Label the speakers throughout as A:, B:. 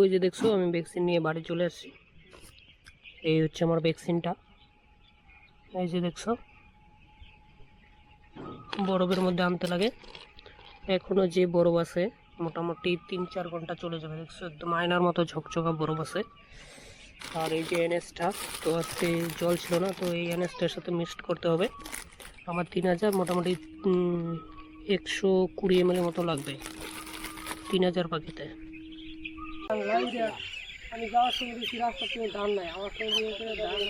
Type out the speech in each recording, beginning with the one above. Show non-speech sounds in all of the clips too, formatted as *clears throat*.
A: ওই যে দেখছ, আমি ভ্যাকসিন নিয়ে বাড়ি চলে আসছি। এই হচ্ছে আমার ভ্যাকসিনটা এই যে দেখছ, বরফের মধ্যে আনতে লাগে। এখনও যে বরফ আছে, মোটামুটি তিন চার ঘণ্টা চলে যাবে। দেখছ, একদম আয়নার মতো ঝকঝকা বরফ আছে। আর এই যে এনএসটা তো আজকে জল ছিল না, তো এই এনএসটার সাথে মিক্সড করতে হবে। আমার তিন হাজার, মোটামুটি একশো কুড়ি এম মতো লাগবে। তিন হাজার পাখিতে। আমি যাওয়ার সময় দেখছি রাস্তা কোনো ধান নাই আমার সঙ্গে ধান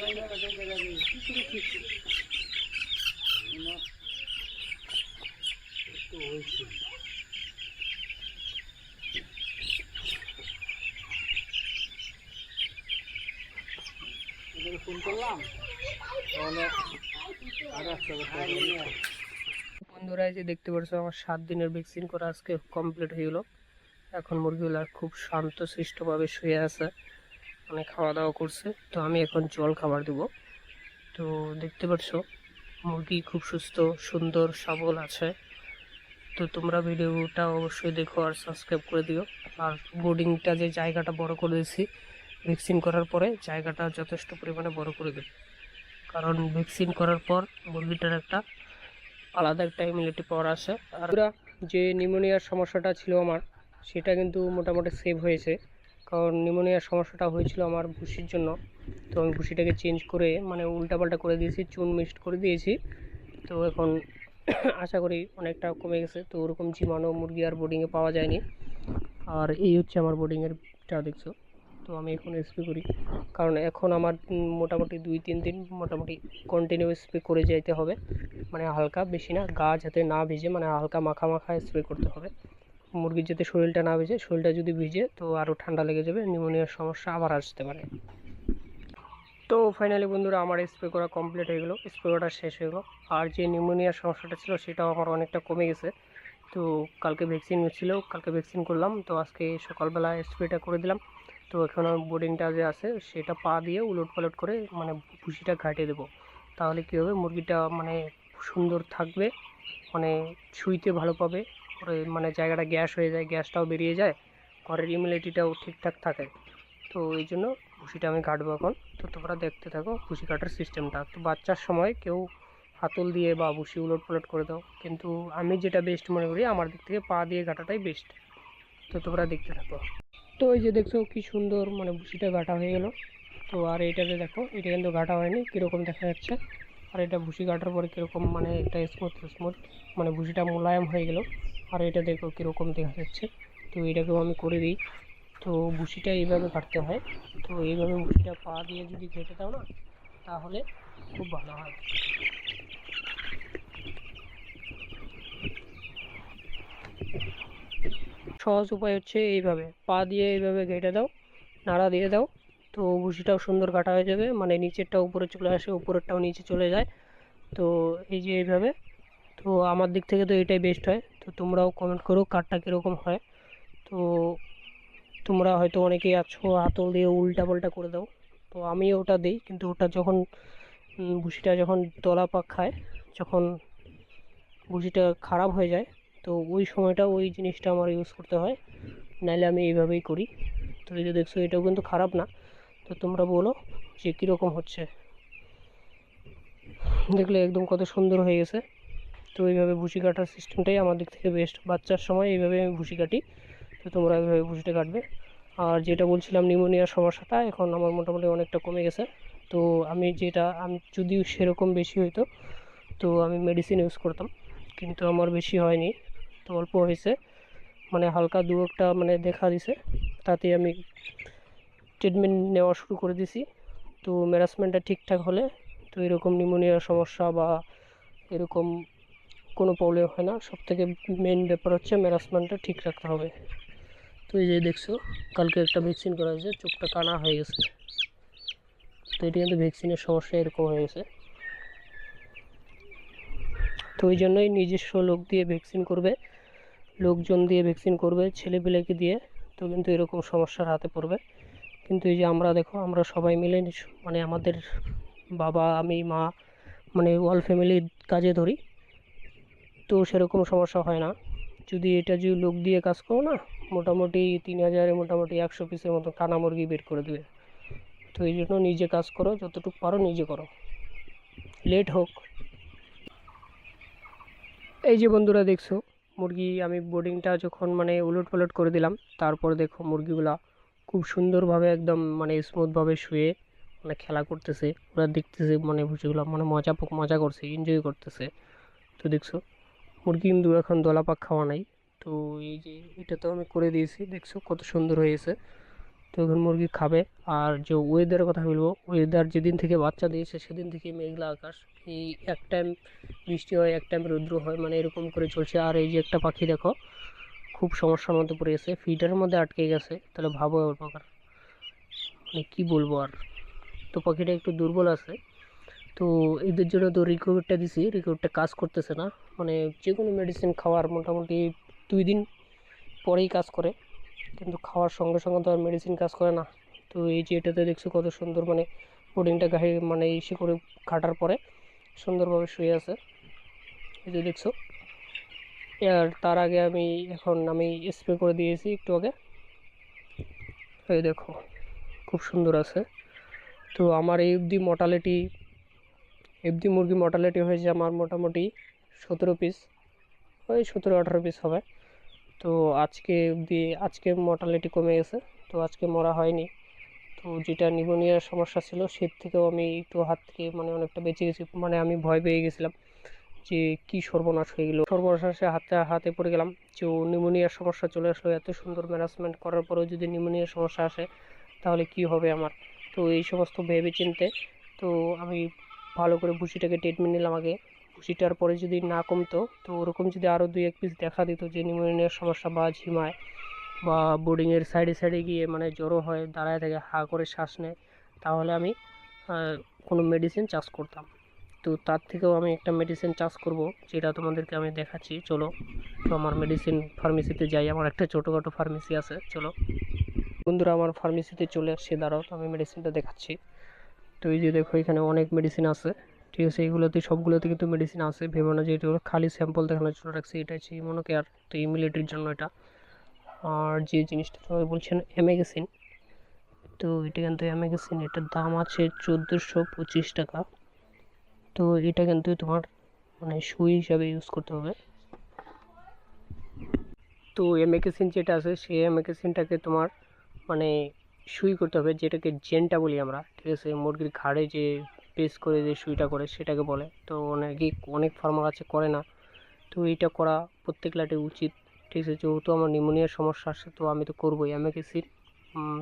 A: বন্ধুরা, এই যে দেখতে পাচ্ছ আমার সাত দিনের ভ্যাকসিন করা আজকে কমপ্লিট হয়ে গেলো। এখন মুরগিগুলো খুব শান্ত, সৃষ্টভাবে শুয়ে আছে। মানে খাওয়া দাওয়া করছে। তো আমি এখন জল খাবার দেবো। তো দেখতে পাচ্ছ মুরগি খুব সুস্থ, সুন্দর, সবল আছে। তো তোমরা ভিডিওটা অবশ্যই দেখো আর সাবস্ক্রাইব করে দিও। আর বোর্ডিংটা যে জায়গাটা বড় করে দিয়েছি, ভ্যাকসিন করার পরে জায়গাটা যথেষ্ট পরিমাণে বড় করে দেবে কারণ ভ্যাকসিন করার পর মুরগিটার একটা আলাদা একটা ইমিউনিটি পাওয়ার আসে। আর যে নিউমোনিয়ার সমস্যাটা ছিল আমার সেটা কিন্তু মোটামুটি সেভ হয়েছে। কারণ নিউমোনিয়ার সমস্যাটা হয়েছিল আমার ভুসির জন্য। তো আমি ভুসিটাকে চেঞ্জ করে মানে উল্টাপাল্টা করে দিয়েছি, চুন মিক্সড করে দিয়েছি। তো এখন *clears throat* আশা করি অনেকটা কমে গেছে। তো ওরকম জীবাণু, মুরগি আর বোর্ডিংয়ে পাওয়া যায়নি। আর এই হচ্ছে আমার বোর্ডিংয়েরটা দেখছ? তো আমি এখন স্প্রে করি। কারণ এখন আমার মোটামুটি দুই, তিন দিন মোটামুটি কন্টিনিউ স্প্রে করে যেতে হবে। মানে হালকা বেশি না, গা যাতে না ভিজে মানে হালকা মাখা মাখা স্প্রে করতে হবে। মুরগির যাতে শরীরটা না ভিজে, শরীরটা যদি ভিজে তো আরও ঠান্ডা লেগে যাবে নিউমোনিয়ার সমস্যা আবার আসতে পারে। তো ফাইনালি বন্ধুরা আমার স্প্রে করা কমপ্লিট হয়ে গেলো স্প্রে করা শেষ হয়ে গেলো। আর যে নিউমোনিয়ার সমস্যাটা ছিল সেটাও আমার অনেকটা কমে গেছে। তো কালকে ভ্যাকসিন ছিল, কালকে ভ্যাকসিন করলাম, তো আজকে সকালবেলা স্প্রেটা করে দিলাম। তো এখন বোর্ডিংটা যে আছে সেটা পা দিয়ে উলট পালট করে মানে ভুসিটা ঘাটিয়ে দেবো। তাহলে কী হবে? মুরগিটা মানে সুন্দর থাকবে মানে শুইতে ভালো পাবে। পরে মানে জায়গাটা গ্যাস হয়ে যায়, গ্যাসটাও বেরিয়ে যায়, ঘরের ইমিউনিটিটাও ঠিকঠাক থাকে। তো এই জন্য ভুসিটা আমি কাটবো এখন। তো তোমরা দেখতে থাকো ভুসি কাটার সিস্টেমটা তো বাচ্চার সময় কেউ হাতল দিয়ে বা ভুসি উলট পালট করে দাও। কিন্তু আমি যেটা বেস্ট মনে করি, আমার দিক থেকে পা দিয়ে কাটাটাই বেস্ট তো তোমরা দেখতে থাকো। তো এই যে দেখছ কি সুন্দর মানে ভুসিটা গাঁটা হয়ে গেলো। তো আর এইটাতে দেখো, এটা কিন্তু গাঁটা হয়নি, কীরকম দেখা যাচ্ছে। আর এটা ভুসি কাটার পরে কীরকম মানে একটা স্মুথ স্মুথ মানে ভুসিটা মোলায়েম হয়ে গেল। আর এটা দেখো কীরকম দেখা যাচ্ছে। তো এটাকেও আমি করে দিই। তো ভুসিটা এইভাবে কাটতে হয়। তো এইভাবে ভুসিটা পা দিয়ে যদি কেটে দাও না, তাহলে খুব ভালো হয়। সহজ উপায় হচ্ছে এইভাবে। পা দিয়ে এইভাবে কেটে দাও, নাড়া দিয়ে দাও। তো ভুসিটাও সুন্দর কাটা হয়ে যাবে। মানে নিচেরটা উপরে চলে আসে, উপরেরটাও নিচে চলে যায়। তো এই যে এইভাবে, তো আমার দিক থেকে তো এটাই বেস্ট হয়। তো তোমরাও কমেন্ট করো কাঠটা কীরকম হয়। তো তোমরা হয়তো অনেকেই আছো হাতল দিয়ে উল্টা পাল্টা করে দাও। তো আমি ওটা দিই, কিন্তু ওটা যখন ভুসিটা যখন তলা পাক খায়, যখন ভুসিটা খারাপ হয়ে যায়, তো ওই সময়টা ওই জিনিসটা আমার ইউজ করতে হয়। নাহলে আমি এইভাবেই করি। তো এই যে দেখছ, এটাও কিন্তু খারাপ না। তো তোমরা বলো যে কীরকম হচ্ছে। দেখলে একদম কত সুন্দর হয়ে গেছে। তো এইভাবে ভুসি কাটার সিস্টেমটাই আমার দিক থেকে বেস্ট বাচ্চার সময় এইভাবে আমি ভুসি কাটি, তো তোমরা এইভাবে ভুসিটা কাটবে। আর যেটা বলছিলাম নিউমোনিয়ার সমস্যাটা এখন আমার মোটামুটি অনেকটা কমে গেছে। তো আমি যেটা, আমি যদিও সেরকম বেশি হইতো, তো আমি মেডিসিন ইউজ করতাম, কিন্তু আমার বেশি হয়নি, তো অল্প হয়েছে। মানে হালকা দু একটা মানে দেখা দিছে, তাতে আমি ট্রিটমেন্ট নেওয়া শুরু করে দিছি। তো ম্যানেজমেন্টটা ঠিকঠাক হলে, তো এরকম নিউমোনিয়ার সমস্যা বা এরকম কোনো প্রবলেম হয় না। সব থেকে মেন ব্যাপার হচ্ছে ম্যানেজমেন্টটা ঠিক রাখতে হবে। তো এই যে দেখছ, কালকে একটা ভ্যাকসিন করা হয়েছে, চোখটা কানা হয়ে গেছে। তো এটি কিন্তু ভ্যাকসিনের সমস্যা এরকম হয়ে গেছে। তো ওই জন্যই নিজস্ব লোক দিয়ে ভ্যাকসিন করবে, লোকজন দিয়ে ভ্যাকসিন করবে, ছেলেপিলেকে দিয়ে, তো কিন্তু এরকম সমস্যার হাতে পড়বে। কিন্তু এই যে আমরা দেখো, আমরা সবাই মিলে মানে আমাদের বাবা, আমি, মা মানে অল ফ্যামিলির কাজে ধরি। তো সেরকম সমস্যা হয় না। যদি এটা যদি লোক দিয়ে কাজ করো না, মোটামুটি তিন হাজারে মোটামুটি একশো পিসের মতো কানা মুরগি বের করে দেবে। তো এই জন্য নিজে কাজ করো, যতটুকু পারো নিজে করো। লেট হোক। এই যে বন্ধুরা দেখছ, মুরগি আমি বোর্ডিংটা যখন মানে উলট পালট করে দিলাম, তারপর দেখো মুরগিগুলা খুব সুন্দরভাবে একদম মানে স্মুথভাবে শুয়ে মানে খেলা করতেছে। ওরা দেখতেছে মানে বুঝিগুলো মানে মজা মজা করছে এনজয় করতেছে। তো দেখছ? মুরগি কিন্তু এখন দলা পাক খাওয়া নাই। তো এই যে এটা তো আমি করে দিয়েছি, দেখছ কত সুন্দর হয়েছে তো এখন মুরগি খাবে। আর যে ওয়েদারের কথা বলব ওয়েদার যেদিন থেকে বাচ্চা দিয়েছে, সেদিন থেকে মেঘলা আকাশ। এই এক টাইম বৃষ্টি হয়, এক টাইম রৌদ্র হয় মানে এরকম করে চলছে। আর এই যে একটা পাখি দেখো, খুব সমস্যার মধ্যে পড়ে গেছে। ফিডারের মধ্যে আটকে গেছে, তাহলে ভাবো ওর প্রকার। মানে কী বলব আর? তো পাখিটা একটু দুর্বল আছে। তো এদের জন্য তো রিকোভারটা দিছি রিকোভারটা কাজ করতেছে না। মানে যে কোনো মেডিসিন খাওয়ার মোটামুটি দুই দিন পরেই কাজ করে। কিন্তু খাওয়ার সঙ্গে সঙ্গে তো আর মেডিসিন কাজ করে না। তো এই যে এটাতে দেখছ কত সুন্দর মানে বোর্ডিংটা গায়ে মানে ইসে করে কাটার পরে সুন্দরভাবে শুয়ে আছে। এই যে দেখছ। আর তার আগে আমি এখন আমি স্প্রে করে দিয়েছি একটু আগে। এই দেখো, খুব সুন্দর আছে। তো আমার এই অবধি মর্টালিটি এফডি মুরগি মর্টালিটি হয়েছে আমার মোটামুটি সতেরো পিস ওই সতেরো, আঠারো পিস হবে। তো আজকে অবধি আজকে মর্টালিটি কমে গেছে। তো আজকে মরা হয়নি। তো যেটা নিউমোনিয়ার সমস্যা ছিল, সের থেকেও আমি একটু হাত থেকে মানে অনেকটা বেঁচে গেছি। মানে আমি ভয় পেয়ে গেছিলাম যে কি সর্বনাশ হয়ে গেলো। সর্বনাশে হাতে হাতে পড়ে গেলাম যে ও নিউমোনিয়ার সমস্যা চলে আসলো। এত সুন্দর ম্যানেজমেন্ট করার পরেও যদি নিউমোনিয়ার সমস্যা আসে, তাহলে কি হবে আমার? তো এই সমস্ত ভেবে চিনতে তো আমি ভালো করে ভুসিটাকে ট্রিটমেন্ট নিলাম আগে। ভুসিটার পরে যদি না কমতো, তো ওরকম যদি আরও দুই এক পিস দেখা দিত যে নিউমোনিয়ার সমস্যা বা ঝিমায় বা বোর্ডিংয়ের সাইডে সাইডে গিয়ে মানে জ্বরও হয়, দাঁড়ায় থেকে, হা করে শ্বাস নেয়, তাহলে আমি কোনো মেডিসিন চাষ করতাম। তো তার থেকেও আমি একটা মেডিসিন চাষ করব, যেটা তোমাদেরকে আমি দেখাচ্ছি। চলো তো আমার মেডিসিন ফার্মেসিতে যাই, আমার একটা ছোটোখাটো ফার্মেসি আছে, চলো। বন্ধুরা, আমার ফার্মেসিতে চলে আসছে দাঁড়াও, তো আমি মেডিসিনটা দেখাচ্ছি। তো এই যে দেখো, এখানে অনেক মেডিসিন আছে। ঠিক আছে, এইগুলোতে সবগুলোতে কিন্তু মেডিসিন আছে। ভেবো না যে এটা খালি স্যাম্পল দেখানোর জন্য রাখছি এটা হচ্ছে ইমোনোকেয়ার তো ইমিউনিটির জন্য এটা। আর যে জিনিসটা তোমাকে বলছেন অ্যামেগেসিন তো এটা কিন্তু অ্যামেগেসিন এটার দাম আছে চোদ্দোশো পঁচিশ টাকা। তো এটা কিন্তু তোমার মানে সুই হিসাবে ইউজ করতে হবে। তো এমেকেসিন যেটা আছে, সেই এমেকেসিনটাকে তোমার মানে সুই করতে হবে, যেটাকে জেনটা বলি আমরা, ঠিক আছে? মুরগির ঘাড়ে যে পেস করে যে সুইটা করে সেটাকে বলে। তো অনেকেই অনেক ফার্মার আছে করে না। তো এইটা করা প্রত্যেক লাটে উচিত। ঠিক আছে, যেহেতু আমার নিউমোনিয়ার সমস্যা আসছে তো আমি তো করবোই। অ্যামেকেসিন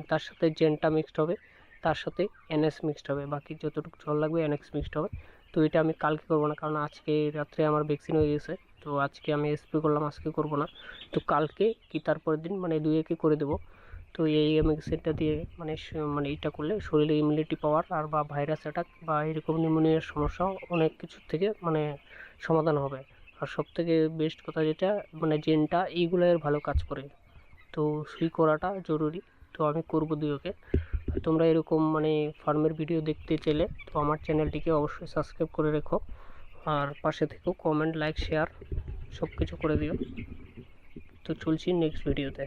A: তার সাথে জেনটা মিক্সড হবে, তার সাথে এনএস মিক্সড হবে। বাকি যতটুকু জল লাগবে এনএক্স মিক্সড হবে। তো এটা আমি কালকে করব না, কারণ আজকে রাত্রে আমার ভ্যাকসিন হয়ে গেছে। তো আজকে আমি স্প্রে করলাম, আজকে করব না। তো কালকে কি তারপরের দিন মানে দুই একে করে দেবো। তো এই ভ্যাকসিনটা দিয়ে মানে মানে এটা করলে শরীরে ইমিউনিটি পাওয়ার আর বা ভাইরাস অ্যাটাক বা এরকম নিউমোনিয়ার সমস্যা অনেক কিছুর থেকে মানে সমাধান হবে। আর সব থেকে বেস্ট কথা যেটা মানে জেনটা এইগুলোর ভালো কাজ করে। তো সুই করাটা জরুরি। তো আমি করব দুই ওকে। তোমরা এরকম মানে ফার্মের ভিডিও দেখতে চাইলে তো আমার চ্যানেলটিকে অবশ্যই সাবস্ক্রাইব করে রেখো। আর পাশে থেকেও কমেন্ট লাইক শেয়ার সব কিছু করে দিও। তো চলছি নেক্সট ভিডিওতে